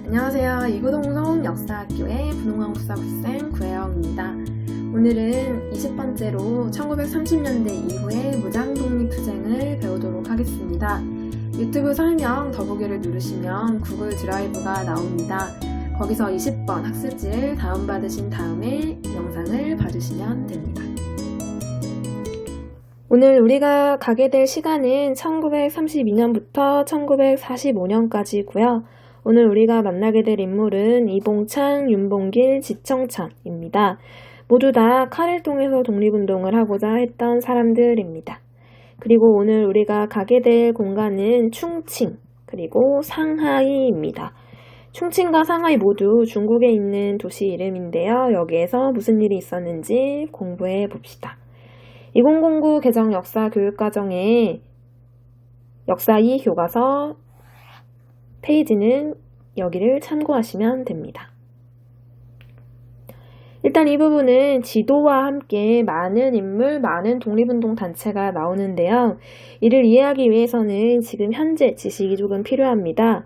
안녕하세요. 이구동성 역사학교의 분홍왕국사 국생 구혜영입니다. 오늘은 20번째로 1930년대 이후의 무장독립투쟁을 배우도록 하겠습니다. 유튜브 설명 더보기를 누르시면 구글 드라이브가 나옵니다. 거기서 20번 학습지를 다운받으신 다음에 영상을 봐주시면 됩니다. 오늘 우리가 가게 될 시간은 1932년부터 1945년까지고요. 오늘 우리가 만나게 될 인물은 이봉창, 윤봉길, 지청찬입니다. 모두 다 칼을 통해서 독립운동을 하고자 했던 사람들입니다. 그리고 오늘 우리가 가게 될 공간은 충칭, 그리고 상하이입니다. 충칭과 상하이 모두 중국에 있는 도시 이름인데요. 여기에서 무슨 일이 있었는지 공부해 봅시다. 2009 개정 역사 교육 과정의 역사 2 교과서 페이지는 여기를 참고하시면 됩니다. 일단 이 부분은 지도와 함께 많은 인물, 많은 독립운동 단체가 나오는데요. 이를 이해하기 위해서는 지금 현재 지식이 조금 필요합니다.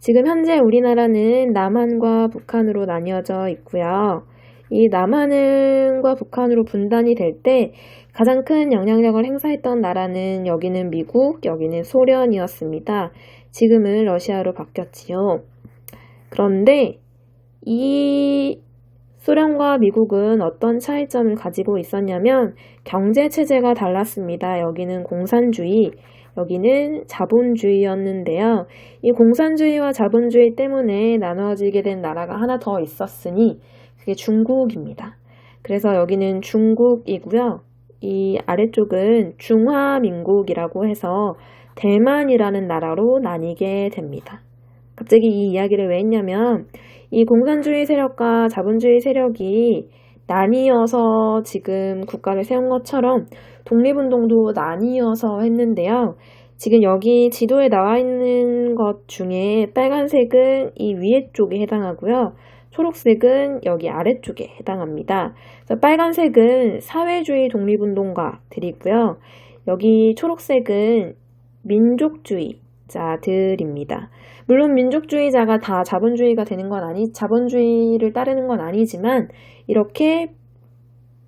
지금 현재 우리나라는 남한과 북한으로 나뉘어져 있고요. 이 남한과 북한으로 분단이 될 때 가장 큰 영향력을 행사했던 나라는 여기는 미국, 여기는 소련이었습니다. 지금은 러시아로 바뀌었지요. 그런데 이 소련과 미국은 어떤 차이점을 가지고 있었냐면 경제 체제가 달랐습니다. 여기는 공산주의, 여기는 자본주의였는데요. 이 공산주의와 자본주의 때문에 나눠지게 된 나라가 하나 더 있었으니 그게 중국입니다. 그래서 여기는 중국이고요. 이 아래쪽은 중화민국이라고 해서 대만이라는 나라로 나뉘게 됩니다. 갑자기 이 이야기를 왜 했냐면 이 공산주의 세력과 자본주의 세력이 나뉘어서 지금 국가를 세운 것처럼 독립운동도 나뉘어서 했는데요. 지금 여기 지도에 나와 있는 것 중에 빨간색은 이 위에 쪽에 해당하고요. 초록색은 여기 아래쪽에 해당합니다. 빨간색은 사회주의 독립운동가들이고요. 여기 초록색은 민족주의자들입니다. 물론 민족주의자가 다 자본주의가 되는 건 아니, 자본주의를 따르는 건 아니지만 이렇게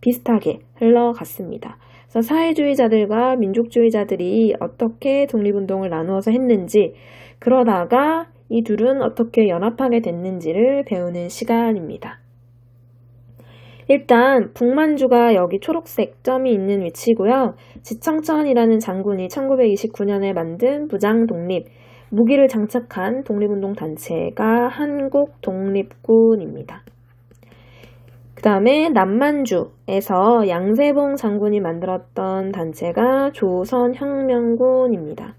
비슷하게 흘러갔습니다. 그래서 사회주의자들과 민족주의자들이 어떻게 독립운동을 나누어서 했는지, 그러다가 이 둘은 어떻게 연합하게 됐는지를 배우는 시간입니다. 일단 북만주가 여기 초록색 점이 있는 위치고요. 지청천이라는 장군이 1929년에 만든 부장독립, 무기를 장착한 독립운동 단체가 한국 독립군입니다. 그 다음에 남만주에서 양세봉 장군이 만들었던 단체가 조선혁명군입니다.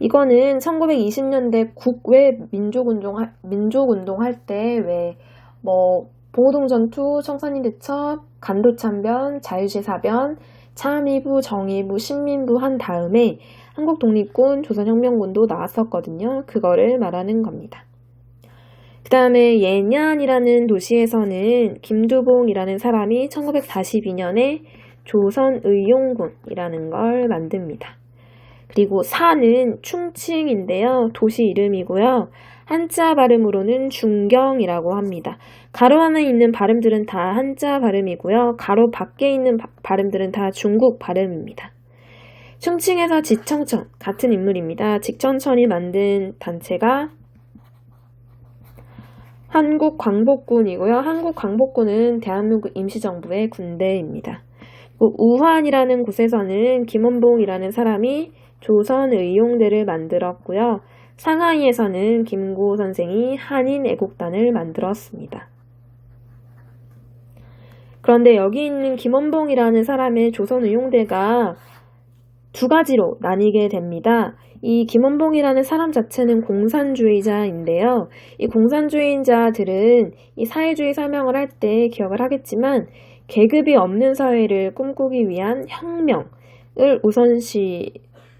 이거는 1920년대 국외 민족운동, 민족운동 할 때 왜뭐 보호동전투, 청산리 대첩, 간도참변, 자유시 사변, 참의부, 정의부, 신민부 한 다음에 한국 독립군, 조선혁명군도 나왔었거든요. 그거를 말하는 겁니다. 그 다음에 예년이라는 도시에서는 김두봉이라는 사람이 1942년에 조선의용군이라는 걸 만듭니다. 그리고 사는 충칭인데요. 도시 이름이고요. 한자 발음으로는 중경이라고 합니다. 가로 안에 있는 발음들은 다 한자 발음이고요. 가로 밖에 있는 바, 발음들은 다 중국 발음입니다. 충칭에서 지청천 같은 인물입니다. 직천천이 만든 단체가 한국광복군이고요. 한국광복군은 대한민국 임시정부의 군대입니다. 우환이라는 곳에서는 김원봉이라는 사람이 조선 의용대를 만들었고요. 상하이에서는 김고 선생이 한인 애국단을 만들었습니다. 그런데 여기 있는 김원봉이라는 사람의 조선 의용대가 두 가지로 나뉘게 됩니다. 이 김원봉이라는 사람 자체는 공산주의자인데요. 이 공산주의자들은 이 사회주의 설명을 할 때 기억을 하겠지만 계급이 없는 사회를 꿈꾸기 위한 혁명을 우선시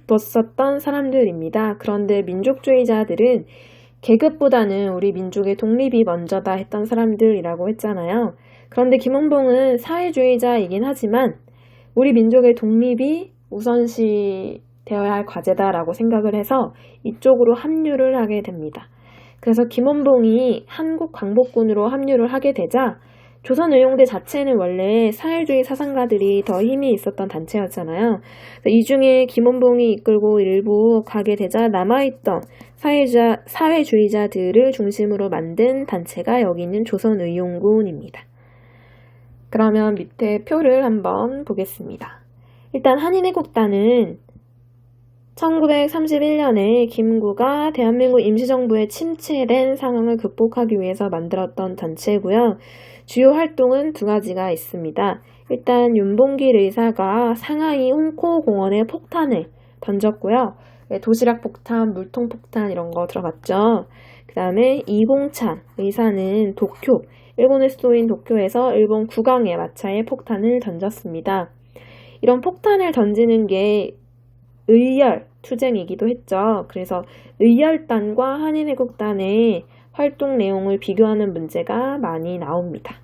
뒀었던 사람들입니다. 그런데 민족주의자들은 계급보다는 우리 민족의 독립이 먼저다 했던 사람들이라고 했잖아요. 그런데 김원봉은 사회주의자이긴 하지만 우리 민족의 독립이 우선시 되어야 할 과제다라고 생각을 해서 이쪽으로 합류를 하게 됩니다. 그래서 김원봉이 한국 광복군으로 합류를 하게 되자 조선의용대 자체는 원래 사회주의 사상가들이 더 힘이 있었던 단체였잖아요. 이 중에 김원봉이 이끌고 일부 가게 되자 남아있던 사회자, 사회주의자들을 중심으로 만든 단체가 여기 있는 조선의용군입니다. 그러면 밑에 표를 한번 보겠습니다. 일단 한인애국단은 1931년에 김구가 대한민국 임시정부에 침체된 상황을 극복하기 위해서 만들었던 단체고요. 주요 활동은 두 가지가 있습니다. 일단 윤봉길 의사가 상하이 홍코 공원에 폭탄을 던졌고요. 네, 도시락 폭탄, 물통 폭탄 이런 거 들어갔죠. 그 다음에 이봉찬 의사는 도쿄, 일본의 수도인 도쿄에서 일본 국왕의 마차에 폭탄을 던졌습니다. 이런 폭탄을 던지는 게 의열 투쟁이기도 했죠. 그래서 의열단과 한인애국단의 활동 내용을 비교하는 문제가 많이 나옵니다.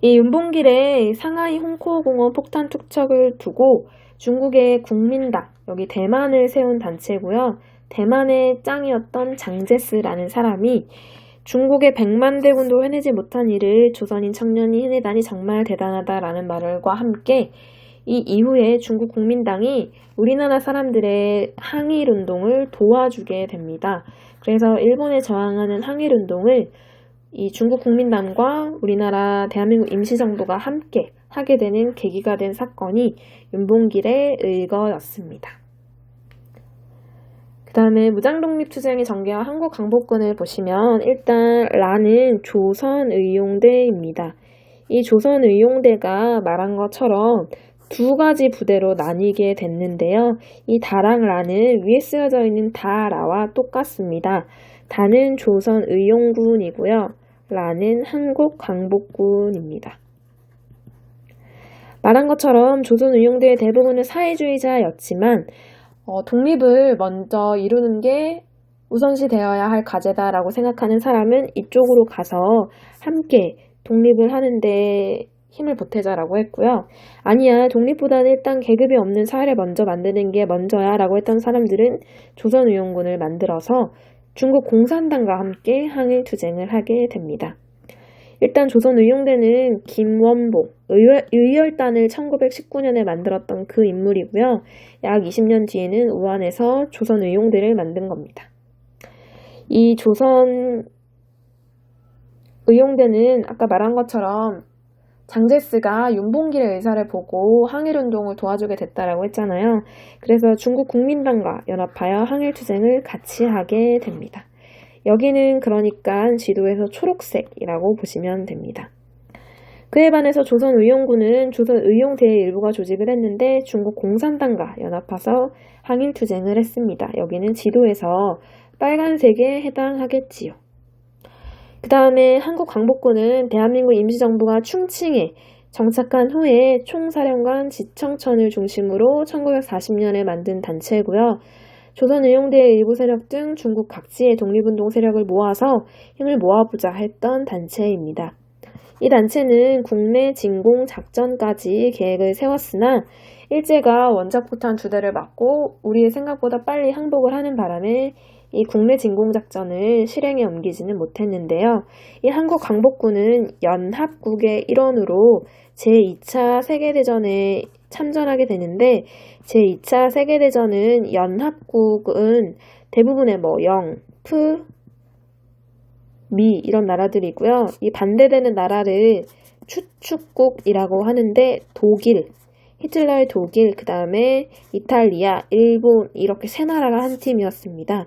이 윤봉길의 상하이 홍코공원 폭탄 투척을 두고 중국의 국민당, 여기 대만을 세운 단체고요. 대만의 짱이었던 장제스라는 사람이 중국의 백만 대군도 해내지 못한 일을 조선인 청년이 해내다니 정말 대단하다라는 말과 함께 이 이후에 중국 국민당이 우리나라 사람들의 항일 운동을 도와주게 됩니다. 그래서 일본에 저항하는 항일 운동을 이 중국 국민당과 우리나라 대한민국 임시정부가 함께 하게 되는 계기가 된 사건이 윤봉길의 의거였습니다. 그 다음에 무장독립투쟁의 전개와 한국 강복군을 보시면 일단 라는 조선의용대입니다. 이 조선의용대가 말한 것처럼 두 가지 부대로 나뉘게 됐는데요. 이 다랑 라는 위에 쓰여져 있는 다라와 똑같습니다. 다는 조선 의용군이고요. 라는 한국 강복군입니다. 말한 것처럼 조선 의용대의 대부분은 사회주의자였지만 어, 독립을 먼저 이루는 게 우선시 되어야 할 과제다라고 생각하는 사람은 이쪽으로 가서 함께 독립을 하는데 힘을 보태자라고 했고요. 아니야, 독립보다는 일단 계급이 없는 사회를 먼저 만드는 게 먼저야 라고 했던 사람들은 조선의용군을 만들어서 중국 공산당과 함께 항일 투쟁을 하게 됩니다. 일단 조선의용대는 김원봉, 의열, 단을 1919년에 만들었던 그 인물이고요. 약 20년 뒤에는 우한에서 조선의용대를 만든 겁니다. 이 조선 의용대는 아까 말한 것처럼 장제스가 윤봉길의 의사를 보고 항일운동을 도와주게 됐다라고 했잖아요. 그래서 중국 국민당과 연합하여 항일투쟁을 같이 하게 됩니다. 여기는 그러니까 지도에서 초록색이라고 보시면 됩니다. 그에 반해서 조선의용군은 조선의용대의 일부가 조직을 했는데 중국 공산당과 연합해서 항일투쟁을 했습니다. 여기는 지도에서 빨간색에 해당하겠지요. 그 다음에 한국 광복군은 대한민국 임시정부가 충칭에 정착한 후에 총사령관 지청천을 중심으로 1940년에 만든 단체고요. 조선 의용대의 일부 세력 등 중국 각지의 독립운동 세력을 모아서 힘을 모아보자 했던 단체입니다. 이 단체는 국내 진공 작전까지 계획을 세웠으나 일제가 원자폭탄 두 대를 맞고 우리의 생각보다 빨리 항복을 하는 바람에 이 국내 진공작전을 실행에 옮기지는 못했는데요. 이 한국 광복군은 연합국의 일원으로 제2차 세계대전에 참전하게 되는데 제2차 세계대전은 연합국은 대부분의 뭐 영, 프, 미 이런 나라들이고요. 이 반대되는 나라를 추축국이라고 하는데 독일, 히틀러의 독일, 그 다음에 이탈리아, 일본 이렇게 세 나라가 한 팀이었습니다.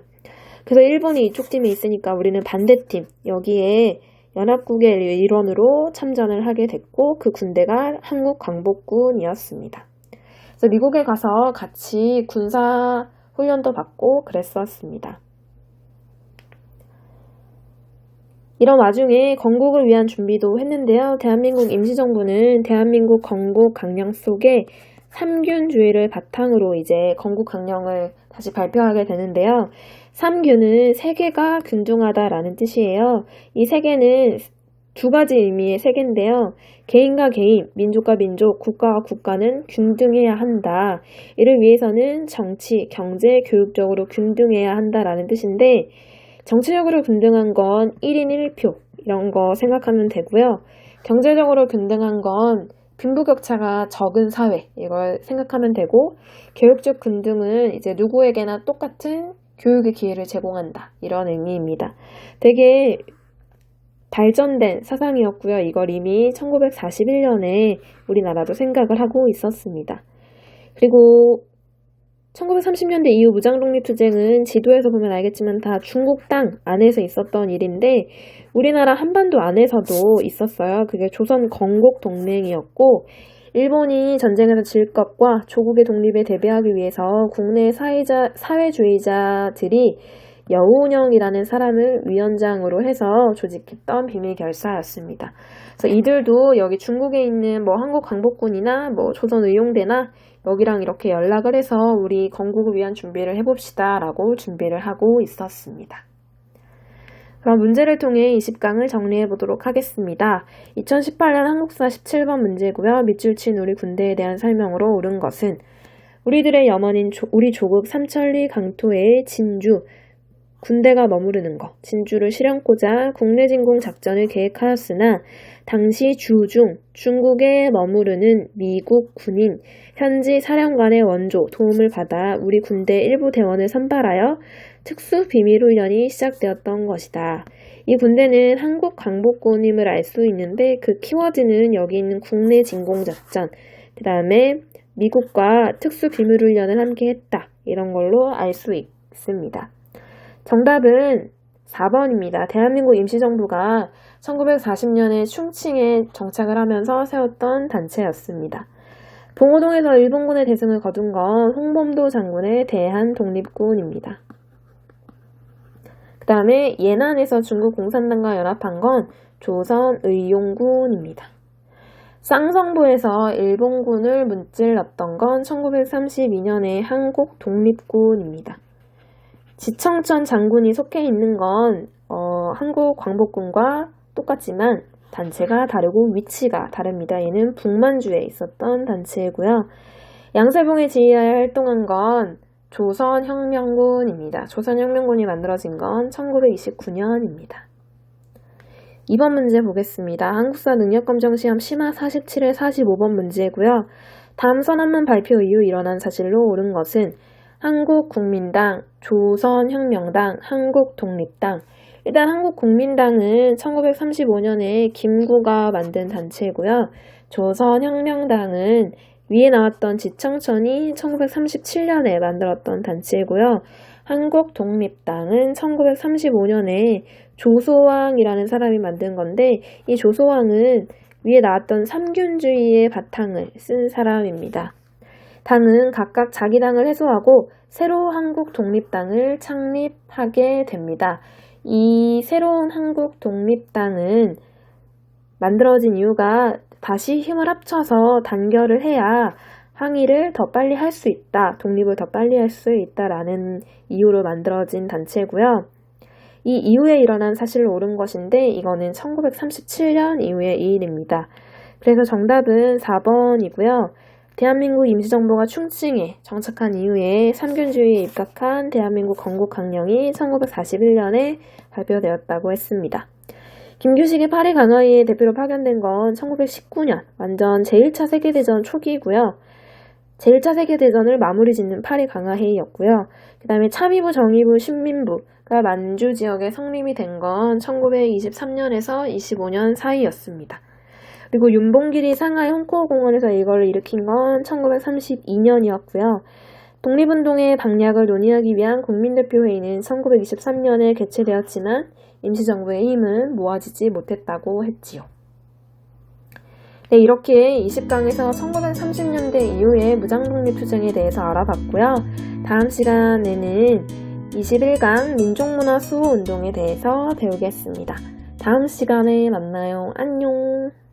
그래서 일본이 이쪽 팀에 있으니까 우리는 반대팀 여기에 연합국의 일원으로 참전을 하게 됐고 그 군대가 한국 광복군이었습니다. 그래서 미국에 가서 같이 군사 훈련도 받고 그랬었습니다. 이런 와중에 건국을 위한 준비도 했는데요. 대한민국 임시정부는 대한민국 건국 강령 속에 삼균주의를 바탕으로 이제 건국 강령을 다시 발표하게 되는데요. 삼균은 세계가 균등하다라는 뜻이에요. 이 세계는 두 가지 의미의 세계인데요. 개인과 개인, 민족과 민족, 국가와 국가는 균등해야 한다. 이를 위해서는 정치, 경제, 교육적으로 균등해야 한다라는 뜻인데 정치적으로 균등한 건 1인 1표 이런 거 생각하면 되고요. 경제적으로 균등한 건 빈부격차가 적은 사회 이걸 생각하면 되고 교육적 균등은 이제 누구에게나 똑같은 교육의 기회를 제공한다 이런 의미입니다. 되게 발전된 사상이었고요. 이걸 이미 1941년에 우리나라도 생각을 하고 있었습니다. 그리고 1930년대 이후 무장독립투쟁은 지도에서 보면 알겠지만 다 중국 땅 안에서 있었던 일인데 우리나라 한반도 안에서도 있었어요. 그게 조선 건국 동맹이었고 일본이 전쟁에서 질 것과 조국의 독립에 대비하기 위해서 국내 사회자, 사회주의자들이 여운형이라는 사람을 위원장으로 해서 조직했던 비밀 결사였습니다. 그래서 이들도 여기 중국에 있는 뭐 한국 광복군이나 뭐 조선 의용대나 여기랑 이렇게 연락을 해서 우리 건국을 위한 준비를 해봅시다 라고 준비를 하고 있었습니다. 그럼 문제를 통해 20강을 정리해 보도록 하겠습니다. 2018년 한국사 17번 문제고요. 밑줄 친 우리 군대에 대한 설명으로 옳은 것은 우리들의 염원인 조, 우리 조국 삼천리 강토의 진주, 군대가 머무르는 것, 진주를 실현고자 국내 진공 작전을 계획하였으나 당시 주중 중국에 머무르는 미국 군인 현지 사령관의 원조 도움을 받아 우리 군대 일부 대원을 선발하여 특수 비밀훈련이 시작되었던 것이다. 이 군대는 한국 광복군임을 알 수 있는데 그 키워드는 여기 있는 국내 진공작전, 그 다음에 미국과 특수 비밀훈련을 함께 했다. 이런 걸로 알 수 있습니다. 정답은 4번입니다. 대한민국 임시정부가 1940년에 충칭에 정착을 하면서 세웠던 단체였습니다. 봉오동에서 일본군의 대승을 거둔 건 홍범도 장군의 대한 독립군입니다. 그 다음에 예난에서 중국 공산당과 연합한 건 조선 의용군입니다. 쌍성부에서 일본군을 문질렀던 건 1932년의 한국 독립군입니다. 지청천 장군이 속해 있는 건 어, 한국 광복군과 똑같지만 단체가 다르고 위치가 다릅니다. 얘는 북만주에 있었던 단체고요. 양세봉의 지휘하에 활동한 건 조선혁명군입니다. 조선혁명군이 만들어진 건 1929년입니다. 2번 문제 보겠습니다. 한국사 능력검정시험 심화 47회 45번 문제고요. 다음 선언문 발표 이후 일어난 사실로 옳은 것은 한국국민당, 조선혁명당, 한국독립당. 일단 한국국민당은 1935년에 김구가 만든 단체고요. 조선혁명당은 위에 나왔던 지청천이 1937년에 만들었던 단체고요. 한국독립당은 1935년에 조소왕이라는 사람이 만든 건데 이 조소왕은 위에 나왔던 삼균주의의 바탕을 쓴 사람입니다. 당은 각각 자기 당을 해소하고 새로 한국 독립당을 창립하게 됩니다. 이 새로운 한국 독립당은 만들어진 이유가 다시 힘을 합쳐서 단결을 해야 항의를 더 빨리 할 수 있다, 독립을 더 빨리 할 수 있다라는 이유로 만들어진 단체고요. 이 이후에 일어난 사실을 옳은 것인데 이거는 1937년 이후의 일입니다. 그래서 정답은 4번이고요. 대한민국 임시정부가 충칭에 정착한 이후에 삼균주의에 입각한 대한민국 건국강령이 1941년에 발표되었다고 했습니다. 김규식이 파리 강화위의 대표로 파견된 건 1919년, 완전 제1차 세계대전 초기이고요. 제1차 세계대전을 마무리 짓는 파리 강화회의였고요. 그 다음에 참의부, 정의부, 신민부가 만주 지역에 성립이 된 건 1923년에서 25년 사이였습니다. 그리고 윤봉길이 상하이 홍코공원에서 이걸 일으킨 건 1932년이었고요. 독립운동의 방략을 논의하기 위한 국민대표회의는 1923년에 개최되었지만 임시정부의 힘은 모아지지 못했다고 했지요. 네, 이렇게 20강에서 1930년대 이후의 무장독립투쟁에 대해서 알아봤고요. 다음 시간에는 21강 민족문화 수호운동에 대해서 배우겠습니다. 다음 시간에 만나요. 안녕!